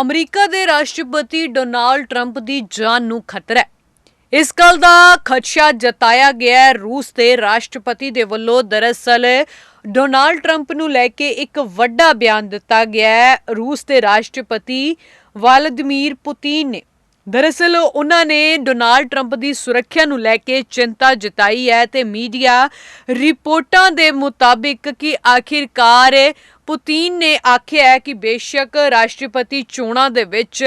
America ਦੇ ਰਾਸ਼ਟਰਪਤੀ Donald Trump ਦੀ ਜਾਨ ਨੂੰ ਖਤਰਾ ਹੈ। ਇਸ ਗੱਲ ਦਾ ਖਦਸ਼ਾ ਜਤਾਇਆ ਗਿਆ ਹੈ। ਰੂਸ ਦੇ ਰਾਸ਼ਟਰਪਤੀ ਦੇ ਵੱਲੋਂ ਦਰਅਸਲ ਡੋਨਾਲਡ ਟਰੰਪ ਨੂੰ ਲੈ ਕੇ ਇੱਕ ਵੱਡਾ ਬਿਆਨ ਦਿੱਤਾ ਗਿਆ ਹੈ। ਰੂਸ ਦੇ ਰਾਸ਼ਟਰਪਤੀ ਵਲਾਦੀਮੀਰ ਪੁਤਿਨ ਨੇ ਦਰਅਸਲ, ਉਹਨਾਂ ਨੇ ਡੋਨਾਲਡ ਟਰੰਪ ਦੀ ਸੁਰੱਖਿਆ ਨੂੰ ਲੈ ਕੇ ਚਿੰਤਾ ਜਤਾਈ ਹੈ ਤੇ ਮੀਡੀਆ ਰਿਪੋਰਟਾਂ ਦੇ ਮੁਤਾਬਿਕ ਕਿ ਆਖਿਰਕਾਰ ਪੁਤਿਨ ਨੇ ਆਖਿਆ ਹੈ ਕਿ ਬੇਸ਼ੱਕ ਰਾਸ਼ਟਰਪਤੀ ਚੋਣਾਂ ਦੇ ਵਿੱਚ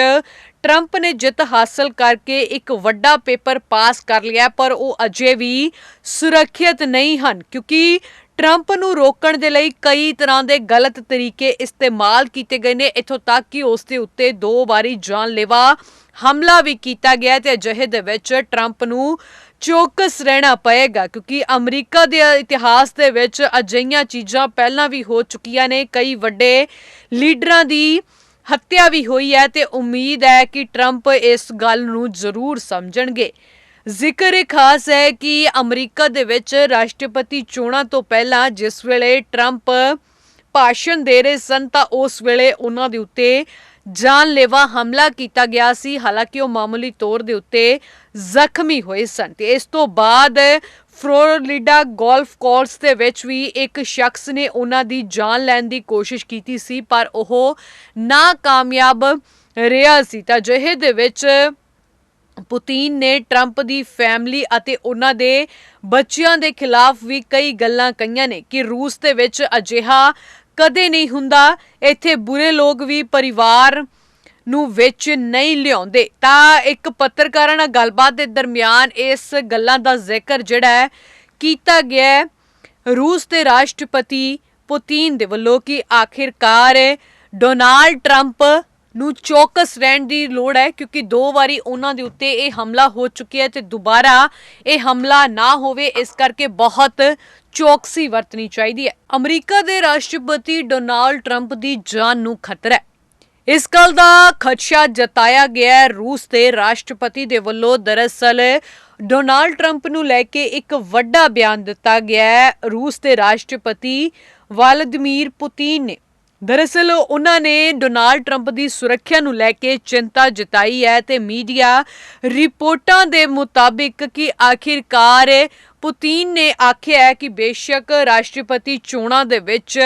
ਟਰੰਪ ਨੇ ਜਿੱਤ ਹਾਸਲ ਕਰਕੇ ਇੱਕ ਵੱਡਾ ਪੇਪਰ ਪਾਸ ਕਰ ਲਿਆ, ਪਰ ਉਹ ਅਜੇ ਵੀ ਸੁਰੱਖਿਅਤ ਨਹੀਂ ਹਨ, ਕਿਉਂਕਿ ਟਰੰਪ ਨੂੰ ਰੋਕਣ ਦੇ ਲਈ ਕਈ ਤਰ੍ਹਾਂ ਦੇ ਗਲਤ ਤਰੀਕੇ ਇਸਤੇਮਾਲ ਕੀਤੇ ਗਏ ਨੇ। ਇਥੋਂ ਤੱਕ ਕਿ ਉਸ ਦੇ ਉੱਤੇ ਦੋ ਵਾਰੀ ਜਾਨਲੇਵਾ ਹਮਲਾ ਵੀ ਕੀਤਾ ਗਿਆ ਤੇ ਅਜਿਹੇ ਦੇ ਵਿੱਚ ਟਰੰਪ ਨੂੰ ਚੌਕਸ ਰਹਿਣਾ ਪਏਗਾ, ਕਿਉਂਕਿ ਅਮਰੀਕਾ ਦੇ ਇਤਿਹਾਸ ਦੇ ਵਿੱਚ ਅਜਿਹੀਆਂ ਚੀਜ਼ਾਂ ਪਹਿਲਾਂ ਵੀ ਹੋ ਚੁੱਕੀਆਂ ਨੇ, ਕਈ ਵੱਡੇ ਲੀਡਰਾਂ ਦੀ ਹੱਤਿਆ ਵੀ ਹੋਈ ਹੈ ਤੇ ਉਮੀਦ ਹੈ ਕਿ ਟਰੰਪ ਇਸ ਗੱਲ ਨੂੰ ਜ਼ਰੂਰ ਸਮਝਣਗੇ। ਜ਼ਿਕਰ ਇਹ ਖਾਸ ਹੈ ਕਿ ਅਮਰੀਕਾ ਦੇ ਵਿੱਚ ਰਾਸ਼ਟਰਪਤੀ ਚੋਣਾਂ ਤੋਂ ਪਹਿਲਾਂ ਜਿਸ ਵੇਲੇ ਟਰੰਪ ਭਾਸ਼ਣ ਦੇ ਰਹੇ ਸਨ, ਤਾਂ ਉਸ ਵੇਲੇ ਉਹਨਾਂ ਦੇ ਉੱਤੇ ਜਾਨਲੇਵਾ ਹਮਲਾ ਕੀਤਾ ਗਿਆ ਸੀ। ਹਾਲਾਂਕਿ ਉਹ ਮਾਮੂਲੀ ਤੌਰ ਦੇ ਉੱਤੇ ਜ਼ਖਮੀ ਹੋਏ ਸਨ ਤੇ ਇਸ ਤੋਂ ਬਾਅਦ ਫਲੋਰੀਡਾ ਗੋਲਫ ਕੋਰਸ ਦੇ ਵਿੱਚ ਵੀ ਇੱਕ ਸ਼ਖਸ ਨੇ ਉਹਨਾਂ ਦੀ ਜਾਨ ਲੈਣ ਦੀ ਕੋਸ਼ਿਸ਼ ਕੀਤੀ ਸੀ, ਪਰ ਉਹ ਨਾਕਾਮਯਾਬ ਰਿਹਾ ਸੀ। ਤਾਂ ਜਿਹੇ ਦੇ ਵਿੱਚ ਪੁਤਿਨ ਨੇ ਟਰੰਪ ਦੀ ਫੈਮਿਲੀ ਅਤੇ ਉਹਨਾਂ ਦੇ ਬੱਚਿਆਂ ਦੇ ਖਿਲਾਫ ਵੀ ਕਈ ਗੱਲਾਂ ਕਹੀਆਂ ਨੇ ਕਿ ਰੂਸ ਦੇ ਵਿੱਚ ਅਜਿਹਾ ਕਦੇ ਨਹੀਂ ਹੁੰਦਾ ਇੱਥੇ ਬੁਰੇ ਲੋਕ ਵੀ ਪਰਿਵਾਰ ਨੂੰ ਵਿੱਚ ਨਹੀਂ ਲਿਆਉਂਦੇ। ਤਾਂ ਇੱਕ ਪੱਤਰਕਾਰਾਂ ਨਾਲ ਗੱਲਬਾਤ ਦੇ ਦਰਮਿਆਨ ਇਸ ਗੱਲਾਂ ਦਾ ਜ਼ਿਕਰ ਜਿਹੜਾ ਹੈ ਕੀਤਾ ਗਿਆ ਹੈ। ਰੂਸ ਦੇ ਰਾਸ਼ਟਰਪਤੀ ਪੁਤਿਨ ਦੇ ਵੱਲੋਂ ਕਿ ਆਖਿਰਕਾਰ ਡੋਨਾਲਡ ਟਰੰਪ ਨੂੰ ਚੌਕਸ ਰਹਿਣ ਦੀ ਲੋੜ ਹੈ, ਕਿਉਂਕਿ ਦੋ ਵਾਰੀ ਉਹਨਾਂ ਦੇ ਉੱਤੇ ਇਹ ਹਮਲਾ ਹੋ ਚੁੱਕਿਆ ਹੈ ਤੇ ਦੁਬਾਰਾ ਇਹ ਹਮਲਾ ਨਾ ਹੋਵੇ, ਇਸ ਕਰਕੇ ਬਹੁਤ ਚੌਕਸੀ ਵਰਤਣੀ ਚਾਹੀਦੀ ਹੈ। ਅਮਰੀਕਾ ਦੇ ਰਾਸ਼ਟਰਪਤੀ ਡੋਨਾਲਡ ਟਰੰਪ ਦੀ ਜਾਨ ਨੂੰ ਖਤਰਾ ਹੈ। ਇਸ ਗੱਲ ਦਾ ਖਦਸ਼ਾ ਜਤਾਇਆ ਗਿਆ ਹੈ, ਰੂਸ ਦੇ ਰਾਸ਼ਟਰਪਤੀ ਦੇ ਵੱਲੋਂ ਦਰਅਸਲ ਡੋਨਾਲਡ ਟਰੰਪ ਨੂੰ ਲੈ ਕੇ ਇੱਕ ਵੱਡਾ ਬਿਆਨ ਦਿੱਤਾ ਗਿਆ ਹੈ। ਰੂਸ ਦੇ ਰਾਸ਼ਟਰਪਤੀ ਵਲਾਦੀਮੀਰ ਪੁਤਿਨ ਨੇ ਦਰਅਸਲ, ਉਹਨਾਂ ਨੇ ਡੋਨਾਲਡ ਟਰੰਪ ਦੀ ਸੁਰੱਖਿਆ ਨੂੰ ਲੈ ਕੇ ਚਿੰਤਾ ਜਤਾਈ ਹੈ ਤੇ ਮੀਡੀਆ ਰਿਪੋਰਟਾਂ ਦੇ ਮੁਤਾਬਿਕ ਕਿ ਆਖਿਰਕਾਰ ਪੁਤਿਨ ਨੇ ਆਖਿਆ ਹੈ ਕਿ ਬੇਸ਼ੱਕ ਰਾਸ਼ਟਰਪਤੀ ਚੋਣਾਂ ਦੇ ਵਿੱਚ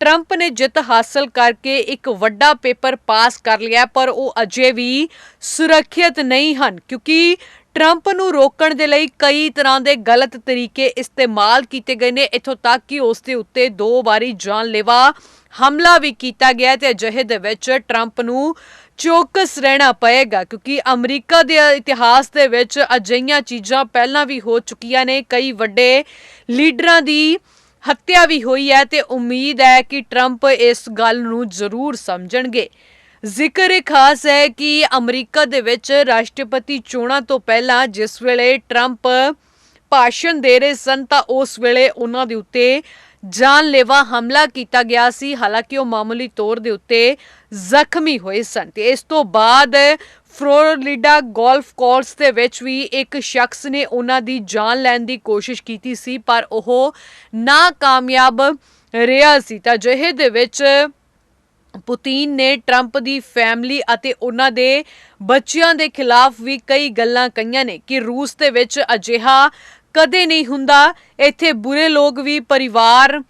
ਟਰੰਪ ਨੇ ਜਿੱਤ ਹਾਸਲ ਕਰਕੇ ਇੱਕ ਵੱਡਾ ਪੇਪਰ ਪਾਸ ਕਰ ਲਿਆ, ਪਰ ਉਹ ਅਜੇ ਵੀ ਸੁਰੱਖਿਅਤ ਨਹੀਂ ਹਨ, ਕਿਉਂਕਿ ਟਰੰਪ ਨੂੰ ਰੋਕਣ ਦੇ ਲਈ ਕਈ ਤਰ੍ਹਾਂ ਦੇ ਗਲਤ ਤਰੀਕੇ ਇਸਤੇਮਾਲ ਕੀਤੇ ਗਏ ਨੇ। ਇਥੋਂ ਤੱਕ ਕਿ ਉਸ ਦੇ ਉੱਤੇ ਦੋ ਵਾਰੀ ਜਾਨਲੇਵਾ ਹਮਲਾ ਵੀ ਕੀਤਾ ਗਿਆ ਤੇ ਅਜਿਹੇ ਦੇ ਵਿੱਚ ਟਰੰਪ ਨੂੰ ਚੌਕਸ ਰਹਿਣਾ ਪਏਗਾ ਕਿਉਂਕਿ ਅਮਰੀਕਾ ਦੇ ਇਤਿਹਾਸ ਦੇ ਵਿੱਚ ਅਜਿਹੀਆਂ ਚੀਜ਼ਾਂ ਪਹਿਲਾਂ ਵੀ ਹੋ ਚੁੱਕੀਆਂ ਨੇ, ਕਈ ਵੱਡੇ ਲੀਡਰਾਂ ਦੀ ਹੱਤਿਆ ਵੀ ਹੋਈ ਹੈ ਤੇ ਉਮੀਦ ਹੈ ਕਿ ਟਰੰਪ ਇਸ ਗੱਲ ਨੂੰ ਜ਼ਰੂਰ ਸਮਝਣਗੇ। ਜ਼ਿਕਰ ਇਹ ਖਾਸ ਹੈ ਕਿ ਅਮਰੀਕਾ ਦੇ ਵਿੱਚ ਰਾਸ਼ਟਰਪਤੀ ਚੋਣਾਂ ਤੋਂ ਪਹਿਲਾਂ ਜਿਸ ਵੇਲੇ ਟਰੰਪ ਭਾਸ਼ਣ ਦੇ ਰਹੇ ਸਨ ਤਾਂ ਉਸ ਵੇਲੇ ਉਹਨਾਂ ਦੇ ਉੱਤੇ ਜਾਨਲੇਵਾ ਹਮਲਾ ਕੀਤਾ ਗਿਆ ਸੀ। ਹਾਲਾਂਕਿ ਉਹ ਮਾਮੂਲੀ ਤੌਰ ਦੇ ਉੱਤੇ ਜ਼ਖਮੀ ਹੋਏ ਸਨ ਤੇ ਇਸ ਤੋਂ ਬਾਅਦ ਫਲੋਰੀਡਾ ਗੋਲਫ ਕੋਰਸ ਦੇ ਵਿੱਚ ਵੀ ਇੱਕ ਸ਼ਖਸ ਨੇ ਉਹਨਾਂ ਦੀ ਜਾਨ ਲੈਣ ਦੀ ਕੋਸ਼ਿਸ਼ ਕੀਤੀ ਸੀ, ਪਰ ਉਹ ਨਾਕਾਮਯਾਬ ਰਿਹਾ ਸੀ। ਤਾਂ ਜਿਹੇ ਦੇ ਵਿੱਚ ਪੁਤਿਨ ਨੇ ਟਰੰਪ ਦੀ ਫੈਮਿਲੀ ਅਤੇ ਉਹਨਾਂ ਦੇ ਬੱਚਿਆਂ ਦੇ ਖਿਲਾਫ ਵੀ ਕਈ ਗੱਲਾਂ ਕਹੀਆਂ ਨੇ ਕਿ ਰੂਸ ਦੇ ਵਿੱਚ ਅਜਿਹਾ ਕਦੇ ਨਹੀਂ ਹੁੰਦਾ ਇੱਥੇ ਬੁਰੇ ਲੋਕ ਵੀ ਪਰਿਵਾਰ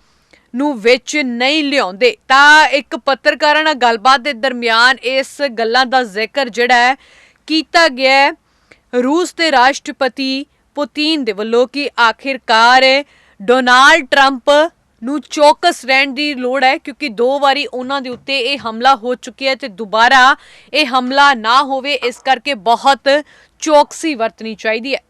ਨੂੰ ਵਿੱਚ ਨਹੀਂ ਲਿਆਉਂਦੇ। ਤਾਂ ਇੱਕ ਪੱਤਰਕਾਰਾਂ ਨਾਲ ਗੱਲਬਾਤ ਦੇ ਦਰਮਿਆਨ ਇਸ ਗੱਲਾਂ ਦਾ ਜ਼ਿਕਰ ਜਿਹੜਾ ਹੈ ਕੀਤਾ ਗਿਆ ਹੈ। ਰੂਸ ਦੇ ਰਾਸ਼ਟਰਪਤੀ ਪੁਤਿਨ ਦੇ ਵੱਲੋਂ ਕਿ ਆਖਿਰਕਾਰ ਡੋਨਾਲਡ ਟਰੰਪ ਨੂੰ ਚੌਕਸ ਰਹਿਣ ਦੀ ਲੋੜ ਹੈ, ਕਿਉਂਕਿ ਦੋ ਵਾਰੀ ਉਹਨਾਂ ਦੇ ਉੱਤੇ ਇਹ ਹਮਲਾ ਹੋ ਚੁੱਕਿਆ ਹੈ ਤੇ ਦੁਬਾਰਾ ਇਹ ਹਮਲਾ ਨਾ ਹੋਵੇ, ਇਸ ਕਰਕੇ ਬਹੁਤ ਚੌਕਸੀ ਵਰਤਣੀ ਚਾਹੀਦੀ ਹੈ।